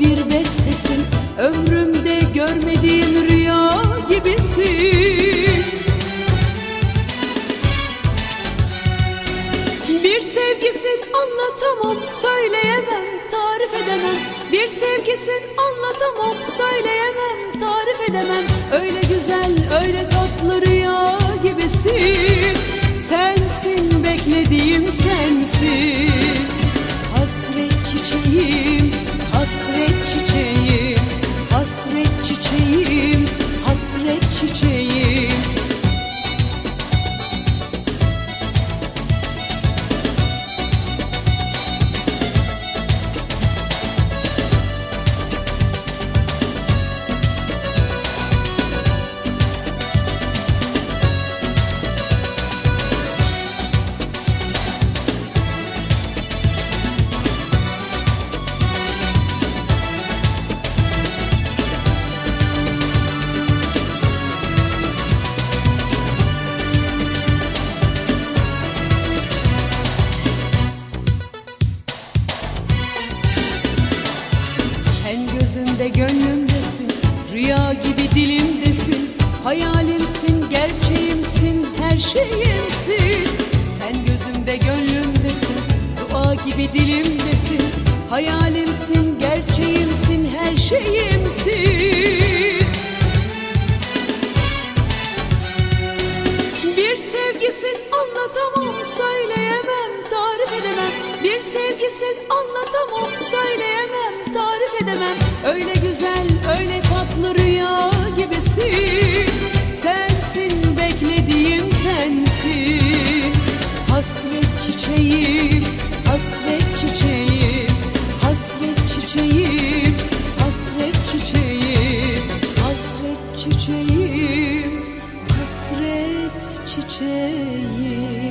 bir bestesin. Ömrümde görmediğim rüya gibisin. Bir sevgisin anlatamam söyleyemem tarif edemem. Bir sevgisin anlatamam söyleyemem tarif edemem. Öyle güzel öyle tatlı rüya gibisin çiçeğim hasret çiçeğim Sen gözümde gönlümdesin Rüya gibi dilimdesin. Hayalimsin gerçeğimsin her şeyimsin. Sen gözümde gönlümdesin Dua gibi dilimdesin. Hayalimsin gerçeğimsin her şeyimsin. Bir sevgisin anlatamam çiçeğim